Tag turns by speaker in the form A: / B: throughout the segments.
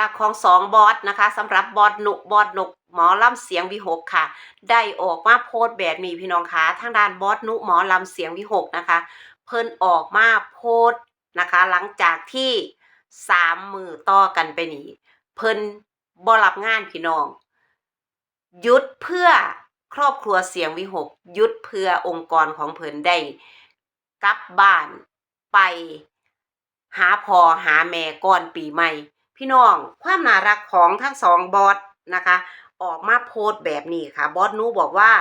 A: รักของสองบอสนะคะสำหรับบอสหนุบอสหนุกหมอลำเสียงวิหกค่ะ ได้ออกมาโพสต์แบบนี้พี่น้องคะทางด้านบอสหนุหมอลำเสียงวิหกนะคะ เพิ่นออกมาโพสต์นะคะ หลังจากที่สามมือต่อกันไปนี้ เพิ่นบ่รับงานพี่น้องหยุดเพื่อครอบครัวเสียงวิหกหยุดเพื่อองค์กรของเพิ่นได้กลับบ้านไปหาพอหาแม่ก่อนปีใหม่ พี่น้องความน่ารักของทั้งสองบอสนะคะ ออกมาโพสแบบนี้ค่ะ บอสนูบอกว่า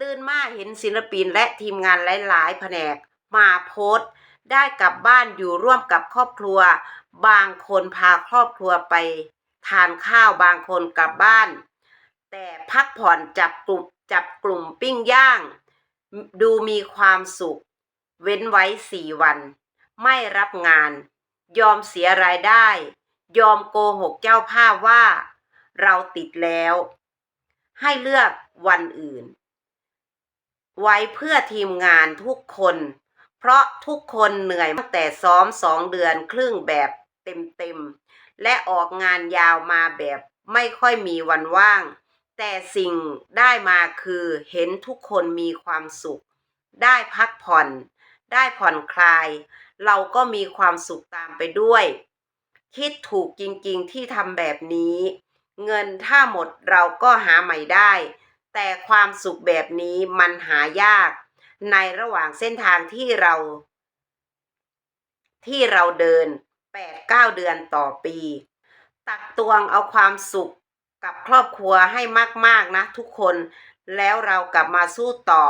A: ตื่นมาเห็นศิลปินและทีมงานหลาย ๆ แผนกมาโพสได้กลับบ้านอยู่ร่วมกับครอบครัว บางคนพาครอบครัวไป ทานข้าวบางคนกลับบ้าน แต่พักผ่อนจับกลุ่มจับกลุ่มปิ้งย่าง ดูมีความสุข เว้นไว้สี่วัน ไม่รับงาน ยอมเสียรายได้ ยอมโกหกเจ้าภาพว่าเราติดแล้ว ให้เลือกวันอื่น ไว้เพื่อทีมงานทุกคน เพราะทุกคนเหนื่อยตั้งแต่ซ้อมสองเดือนครึ่งแบบเต็มๆ และออกงานยาวมาแบบไม่ค่อยมีวันว่าง แต่สิ่งได้มาคือเห็นทุกคนมีความสุข ได้พักผ่อน ได้ผ่อนคลาย เราก็มีความสุขตามไปด้วย คิดถูกจริงๆที่ทำแบบนี้ เงินถ้าหมดเราก็หาใหม่ได้ แต่ความสุขแบบนี้มันหายาก ในระหว่างเส้นทางที่เรา ที่เราเดิน8-9เดือนต่อปี ตักตวงเอาความสุขกับครอบครัวให้มากๆนะทุกคนแล้วเรากลับมาสู้ต่อ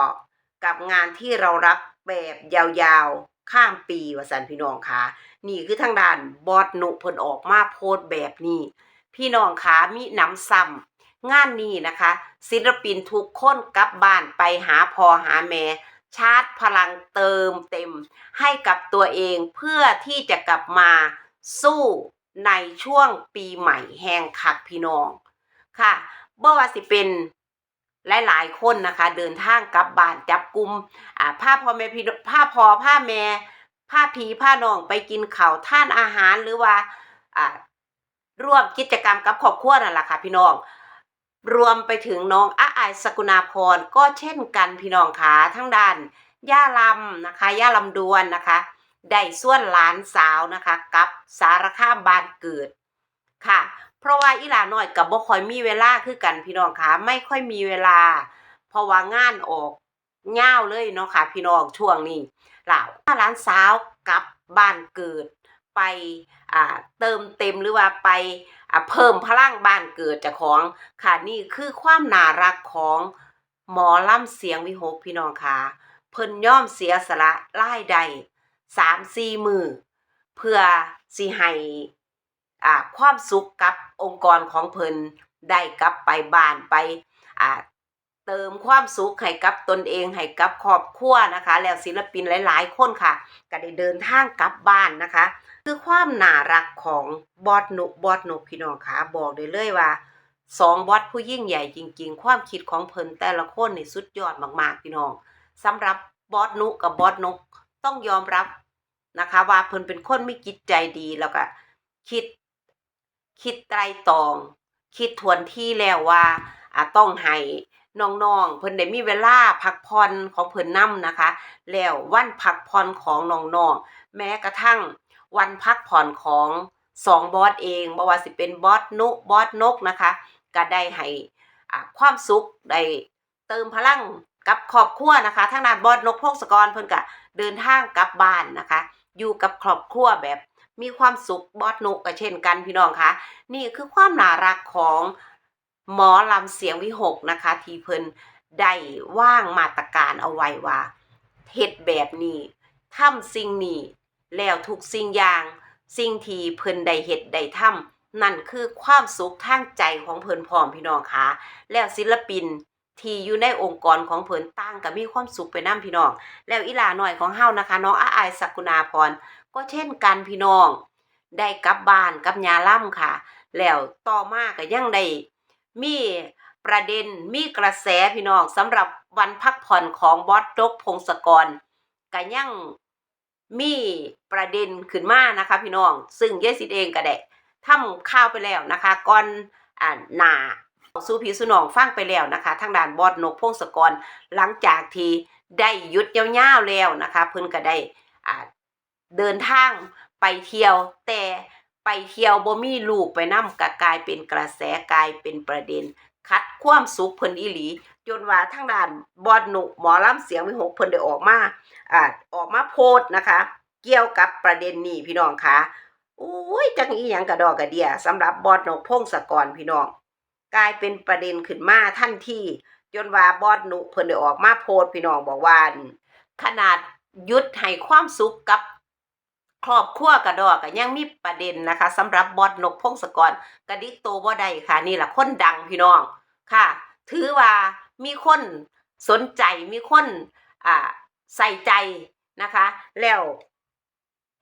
A: กับงานที่เรารักแบบยาวๆ ข้ามปีวสันพี่น้องคะนี่คือทางด้านบอสหนุเพนออกมาโพสแบบนี้ พี่น้องคะมีน้ำซ้ำงานนี้นะคะ ศิลปินทุกคนกลับบ้านไปหาพอหาแม่ชาร์จพลังเติมเต็ม ให้กับตัวเองเพื่อที่จะกลับมาสู้ในช่วงปีใหม่แห่งคักพี่น้องค่ะบ่ว่าสิเป็น หลายๆคนนะคะ เดินทางกลับบ้านจับกลุ่มอ่าผ้าพ่อแม่พี่ผ้าพอผ้าแม่ผ้าผีผ้าน้องไปกินข้าวท่านอาหารหรือว่าอ่าร่วมกิจกรรมกับครอบครัวนั่นแหละค่ะพี่น้อง รวมไปถึงน้องอาอายสกุณาพรก็เช่นกันพี่น้องขาทั้งด้านย่าลำนะคะย่าลำดวนนะคะได้ส่วนหลานสาวนะคะ กับสารคามบ้านเกิดค่ะ เพราะว่าอีหลาน้อยกับบ่ค่อยมีเวลาคือกันพี่น้องคะไม่ค่อยมีเวลา เพราะว่างานออกเง่าวเลยเนาะค่ะ พี่น้องช่วงนี้ล่ะหลานสาวกลับบ้านเกิดไปอ่าเติมเต็มหรือว่าไปอ่าเพิ่มพลังบ้านเกิดจ้าของค่ะนี่คือความน่ารักของหมอล่ำเสียงวิหกพี่น้องค่ะเพิ่นย่อมเสียสละรายได้สามสี่มือเพื่อสิให้ อ่าความสุขกับองค์กรของเพิ่นได้กลับไปบ้านไปอ่าเติมความสุขให้กับตนเองให้กับครอบครัวนะคะ แล้วศิลปินหลายๆ คนค่ะ ก็ได้เดินทางกลับบ้านนะคะ คือความน่ารักของบอสนุบอสนุพี่น้องค่ะบอกได้เลยว่าสองบอสผู้ยิ่งใหญ่จริง ๆ ความคิดของเพิ่นแต่ละคนนี่สุดยอดมากๆพี่น้องสำหรับบอสนุกับบอสนกต้องยอมรับนะคะ ว่าเพิ่นเป็นคนมีจิตใจดีแล้วก็คิด คิดไตรตรอง คิดทวนที่แล้วว่าอาต้องให้น้องๆ เพิ่นได้มีเวลาพักผ่อนของเพิ่นนํนะคะ แล้ววันพักผ่อนของน้องๆ แม้กระทั่งวันพักผ่อนของสองบอสเองบ่ว่าสิเป็นบอสนุบอสนกนะคะ ก็ได้ให้ความสุขได้เติมพลังกับครอบครัวนะคะทางด้านบอสนกพงศกรเพิ่นก็เดินทางกลับบ้านนะคะ อยู่กับครอบครัวแบบ มีความสุขบอสนกก็เช่นกันพี่น้องคะนี่คือความน่ารักของหมอลำเสียงวิหกนะคะที่เพิ่นได้ว่างมาตรการเอาไว้ว่าเฮ็ดแบบนี้ทำสิ่งนี้แล้วทุกสิ่งอย่างสิ่งที่เพิ่นได้เฮ็ดได้ทำนั่นคือความสุขทางใจของเพิ่นพร้อมพี่น้องคะแล้วศิลปิน ที่อยู่ในองค์กรของเพิ่นต่างก็มีความสุขไปนํพี่น้อง แล้วอีหลาหน่อยของเฮานะคะ น้องอาอายสกุณาพร ก็เช่นกันพี่น้อง ได้กลับบ้านกับยาล่ำค่ะ แล้วต่อมาก็ยังได้มีประเด็นมีกระแสพี่น้องสำหรับวันพักผ่อนของบอสดกพงศกรก็ยังมีประเด็นขึ้นมานะคะ พี่น้อง ซึ่งเยสิเองก็ได้ทำข่าวไปแล้วนะคะก่อนอ่าหนา สู่พี่สุนองฟังไปแล้วนะคะ ทางด้านบอดนกพงศกรหลังจากที่ได้ยุดยาวๆแล้วนะคะเพิ่นก็ได้เดินทางไปเที่ยวแต่ไปเที่ยวบ่มีลูกไปนำก็กลายเป็นกระแสกลายเป็นประเด็น คัดความสุขเพิ่นอีหลี จนว่าทางด้านบอดหนุหมอลำเสียงวิหกเพิ่นได้ออกมาอ่าออกมาโพสต์นะคะ เกี่ยวกับประเด็นนี้พี่น้องคะอุ้ยจังอีหยังกระดอกกระเดียสำหรับบอดหนกพงศกรพี่น้อง กลายเป็นประเด็นขึ้นมาทันทีจนว่าบอดหนุเพิ่นได้ออกมาโพสพี่น้องบอกว่าขนาดยุดให้ความสุขกับครอบครัวกระดอกก็ยังมีประเด็นนะคะสำหรับบอดนกพงศกรกระดิกโตวบ่ได้ค่ะ นี่ล่ะคนดังพี่น้องค่ะ ถือว่ามีคนสนใจมีคนอ่าใส่ใจนะคะ แล้ว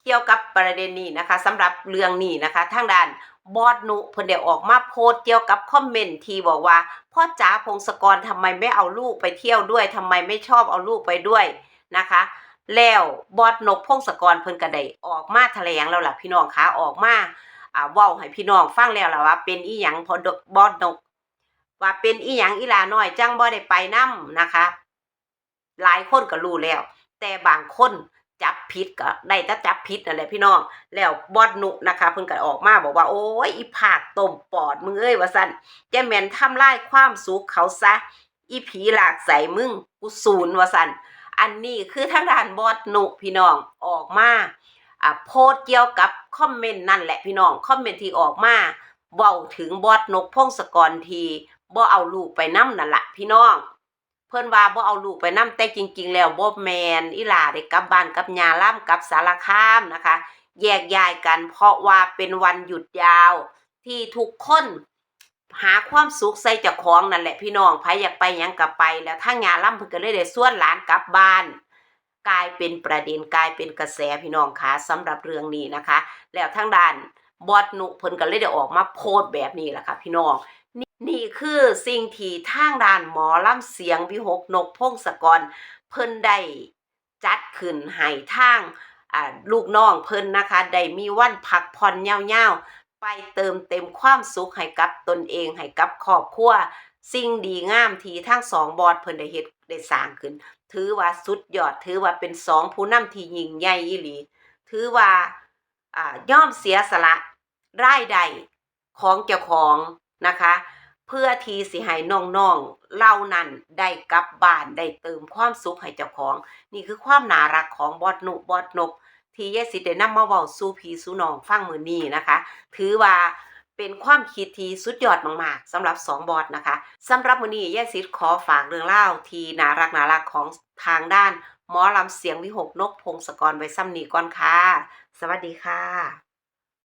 A: เกี่ยวกับประเด็นนี้นะคะสำหรับเรื่องนี้นะคะ ทางด้าน บอดนุเพิ่นได้ออกมาโพสต์เกี่ยวกับคอมเมนต์ที่บอกว่า พ่อจ๋าพงศกรทำไมไม่เอาลูกไปเที่ยวด้วยทำไมไม่ชอบเอาลูกไปด้วยนะคะ แล้วบอดนกพงศกรเพิ่นก็ได้ออกมาแถลงแล้วล่ะพี่น้องคะออกมาอ่าเว้าให้พี่น้องฟังแล้วล่ะว่า เป็นอีหยังพอบอดนก ว่าเป็นอีหยังอีลาน้อยจังบ่ได้ไปนํนะคะ หลายคนก็รู้แล้ว แต่บางคน จับผิดก็ได้แต่จับผิดนั่นแหละพี่น้อง แล้วบอดนุนะคะ เพิ่นก็ออกมาบอกว่าโอ้ยอีผากต้มปอดมึงเอ้ยว่าซั่นจะแม่นทำลายความสุขเขาซะ อีผีหลากใส่มึงกูศูนย์ว่าซั่นอันนี้คือทางด้านบอดนุพี่น้องออกมาอ่าโพสเกี่ยวกับคอมเมนต์นั่นแหละพี่น้องคอมเมนต์ที่ออกมาเว้าถึงบอดนกพงศกรทีบ่เอาลูกไปนำนั่นแหละพี่น้อง เพิ่นว่าบ่เอาลูกไปนำแต่จริง ๆ แล้วบ่แมนอีหลาได้กลับบ้านกับยาล่ำกับสารคามนะคะ แยกย้ายกัน เพราะว่าเป็นวันหยุดยาว ที่ทุกคนหาความสุขใส่เจ้าของนั่นแหละพี่น้องไผอยากไปหยังก็ไป แล้วทางยาล่ำเพิ่นก็เลยได้ส่วนหลานกลับบ้าน กลายเป็นประเด็นกลายเป็นกระแสพี่น้องคะสำหรับเรื่องนี้นะคะ แล้วทางด้านบอดนุเพิ่นก็เลยได้ออกมาโพสต์แบบนี้แหละค่ะพี่น้อง นี่คือสิ่งที่ทางด้านหมอลำเสียงวิหกนกพงศกร เพิ่นได้จัดขึ้นให้ทางอ่าลูกน้องเพิ่นนะคะได้มีวันพักผ่อนยาวๆ ไปเติมเต็มความสุขให้กับตนเองให้กับครอบครัวสิ่งดีงามที่ทั้งสองบอดเพิ่นได้เฮ็ดได้สร้างขึ้น ถือว่าสุดยอดถือว่าเป็นสองผู้นำที่ยิ่งใหญ่อีหลี ถือว่าอ่าย่อมเสียสละรายได้ของเจ้าของนะคะ เพื่อที่สิให้น้องๆเล่านั้นได้กลับบ้านได้เติมความสุขให้เจ้าของ นี่คือความน่ารักของบอดหนุบอดนกที่ยายสิได้นำมาเว้าสู่พี่สู่น้องฟังมือนี้นะคะ ถือว่าเป็นความคิดที่สุดยอดมากๆสำหรับสองบอดนะคะสำหรับมือนี้ยายสิขอฝากเรื่องเล่าที่น่ารักน่ารักของทางด้านหมอลำเสียงวิหกนกพงศกรไว้ซ้ำนี้ก่อนค่ะ สวัสดีค่ะ